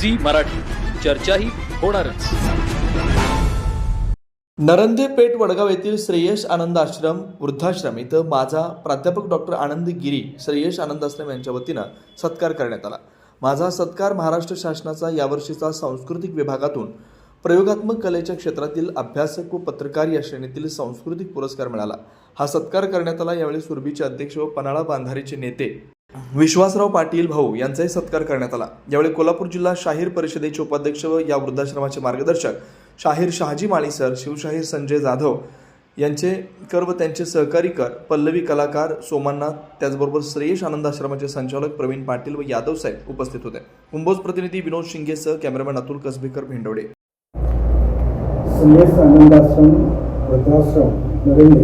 Zee Marathi. चर्चाही होणारच. नरंदे पेठ वडगाव येथील श्रेयश आनंद आश्रम वृद्धाश्रम इथं माझा प्राध्यापक डॉक्टर आनंद गिरी श्रेयश आनंद आश्रम यांच्या वतीनं सत्कार करण्यात आला. माझा सत्कार महाराष्ट्र शासनाचा यावर्षीचा सांस्कृतिक विभागातून प्रयोगात्मक कलेच्या क्षेत्रातील अभ्यासक व पत्रकार या श्रेणीतील सांस्कृतिक पुरस्कार मिळाला. हा सत्कार करण्यात आला यावेळी सुरभीचे अध्यक्ष व पन्हाळा बांधारीचे नेते विश्वासराव पाटील भाऊ यांचाही सत्कार करण्यात आला. यावेळी कोल्हापूर जिल्हा शाहीर परिषदेचे उपाध्यक्ष व या वृद्धाश्रमाचे मार्गदर्शक शाहीर शहाजी माळी सर शिवशाहीर संजय जाधव यांचे कर व त्यांचे सहकारी कर पल्लवी कलाकार सोमनाथ त्याचबरोबर श्रेयश आनंद आश्रमाचे संचालक प्रवीण पाटील व यादव साहेब उपस्थित होते. कुंभोज प्रतिनिधी विनोद शिंगेसह कॅमेरामॅन अतुल कसबेकर भेंडवडे. श्रेयस आनंदाश्रम वृद्धाश्रम नरेंद्र.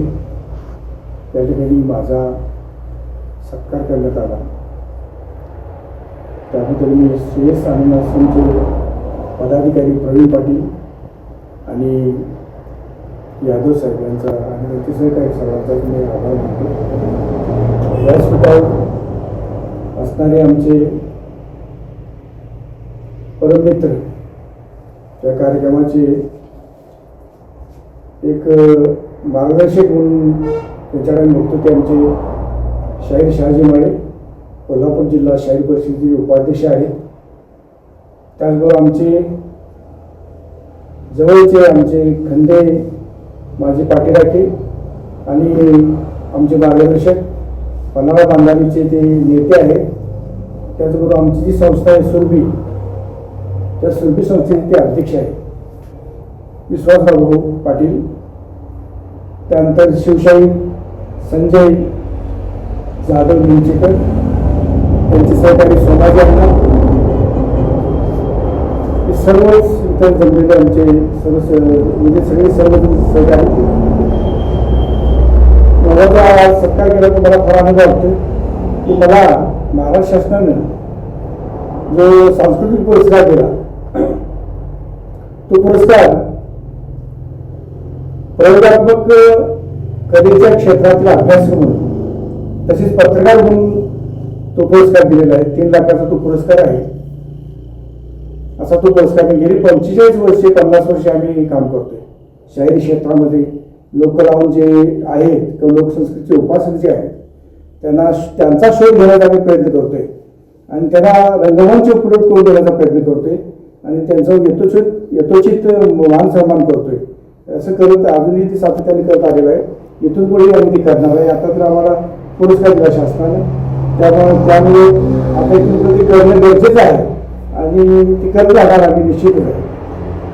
त्या ठिकाणी माझा सत्कार करण्यात आला. त्याबद्दल मी श्रेयस आनंदाश्रमचे पदाधिकारी प्रवीण पाटील आणि यादव साहेब यांचा आणि अतिशय काही सर्वांचा मी आभार मानतो. व्यासपीठावर असणारे आमचे परममित्र त्या कार्यक्रमाचे एक मार्गदर्शक म्हणून त्यांच्याकडे बघतो ते आमचे शाहीर शहाजी माळे कोल्हापूर जिल्हा शाहीर परिषदेचे उपाध्यक्ष आहेत. त्याचबरोबर आमचे जवळचे आमचे खंदे माझे पाठीराखे आणि आमचे मार्गदर्शक पन्हाळा बांधारीचे ते नेते आहेत. त्याचबरोबर आमची जी संस्था आहे सुरभी त्या सुरभी संस्थेचे ते अध्यक्ष आहेत. विश्वासराव पाटील त्यानंतर शिवशाही संजय जाधव निंचेकर त्यांचे सहकारी सोमाजी अण्णा हे सर्वच इतर जमलेले आमचे सर्व म्हणजे सगळे सर्व सहकारी मला सत्कार केला तर मला फार आनंद वाटतो की मला महाराष्ट्र शासनानं जो सांस्कृतिक पुरस्कार दिला तो पुरस्कार प्रयोगात्मक कलेच्या क्षेत्रातील अभ्यास म्हणून तसेच पत्रकार म्हणून तो पुरस्कार दिलेला आहे. तीन लाखाचा तो पुरस्कार आहे. असा तो पुरस्कार गेली पंचेचाळीस वर्षे पन्नास वर्षे आम्ही काम करतोय. शाहिरी क्षेत्रामध्ये लोकलावून जे आहेत किंवा लोकसंस्कृतीचे उपासक जे आहेत त्यांना त्यांचा शोध घेण्याचा आम्ही प्रयत्न करतोय. आणि त्यांना रंगमंच उपलब्ध करून देण्याचा प्रयत्न करतोय. आणि त्यांचं यथोचित यथोचित मान सन्मान करतोय. असं करत अजूनही ते सातत्याने करत आलेलं आहे. इथून पुढे आम्ही ते करणार आहे. आता तर आम्हाला पुरस्कार दिला शासनाने. त्यामुळे त्यामुळे आता इथून पुढे करणं गरजेचं आहे. आणि ती करत राहणार आम्ही निश्चितच आहे.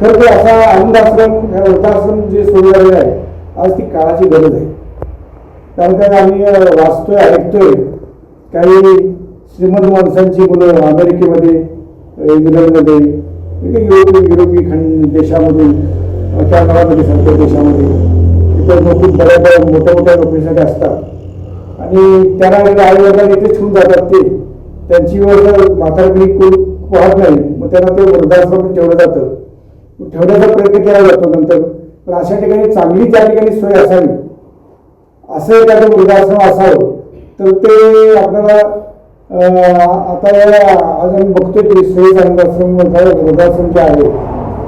खरं तर असा आनंद आश्रम ह्या वृद्धाश्रम जे सुरू झालेलं आहे आज ती काळाची गरज आहे. कारण काय आम्ही वाचतोय ऐकतोय. काही श्रीमंत माणसांची मुलं अमेरिकेमध्ये इंग्लंडमध्ये म्हणजे युरोपी युरोपी खंड देशामध्ये कॅनडामध्ये सारख्या देशामध्ये इतर नोकरी बऱ्या बऱ्या मोठ्या मोठ्या नोकरीसाठी असतात. आणि त्यांना आई वडिला इथे ठेवून जातात ते. त्यांची व्यवस्था म्हातारपणी कोणी पाहत नाही. मग त्यांना ते वृद्धाश्रम ठेवलं जातं. ठेवण्याचा प्रयत्न केला जातो नंतर. पण अशा ठिकाणी चांगली त्या ठिकाणी सोय असावी. असं एखादं वृद्धाश्रम असावं. तर ते आपल्याला आता आज आम्ही बघतोय की श्रेय आश्रम वृद्धाश्रम जे आहे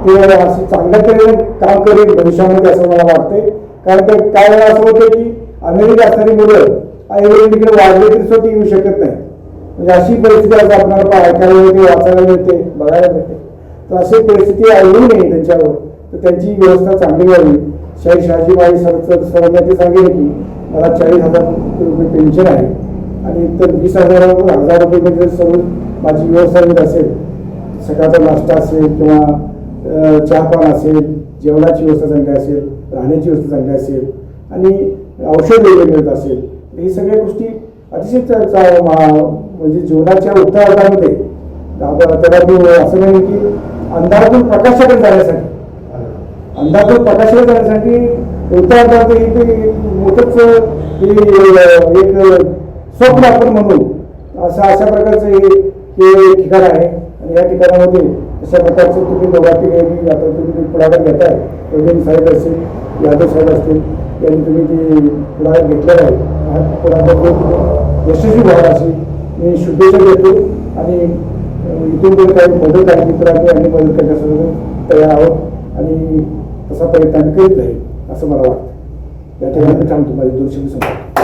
ते असं चांगल्या तऱ्हेने काम करेल भविष्यामध्ये असं मला वाटते कारण का काय वेळा असं होतं की अमेरिका असणारी मुलं आई तिकडे वाढले तरी स्वतः येऊ शकत नाही. म्हणजे अशी परिस्थिती आज आपल्याला ऐकायला मिळते वाचायला मिळते बघायला मिळते. तर अशी परिस्थिती आली नाही त्यांच्यावर. तर त्यांची व्यवस्था चांगली व्हावी. शाही शहाजीबाई सर सरांनी ते सांगितलं की मला चाळीस हजार रुपये पेन्शन आहे आणि तर वीस हजार हजार रुपये पेन्शन सर्व माझी व्यवस्था असेल. सकाळचा नाश्ता असेल किंवा चहापान असेल जेवणाची व्यवस्था चांगली असेल राहण्याची व्यवस्था चांगली असेल आणि औषध वेगळे मिळत असेल ही सगळ्या गोष्टी अतिशय मा- म्हणजे जीवनाच्या उत्तरार्धामध्ये आपण- त्याला असं नाही की अंधारातून प्रकाशाकडे जाण्यासाठी. अंधारातून प्रकाशाकडे जाण्यासाठी उत्तरार्धात हे ते मोठंच एक स्वप्न आपण म्हणून असं अशा प्रकारचं हे ठिकाण आहे. आणि या ठिकाणामध्ये अशा प्रकारचं तुम्ही दोघांची काही आता तुम्ही पुढाकार घेताय प्रवीण साहेब असतील यादव साहेब असतील यांनी तुम्ही ते पुढाकार घेतलेला आहे. हा यशस्वी व्हावा अशी मी शुभेच्छा देतो आणि इथून पण काही मदत आहे तर आम्ही आम्ही मदत करण्यासाठी तयार आहोत. आणि तसा प्रयत्न करीत राहील असं मला वाटतं. या ठिकाणी थांबतो. माझे दोनशे शब्द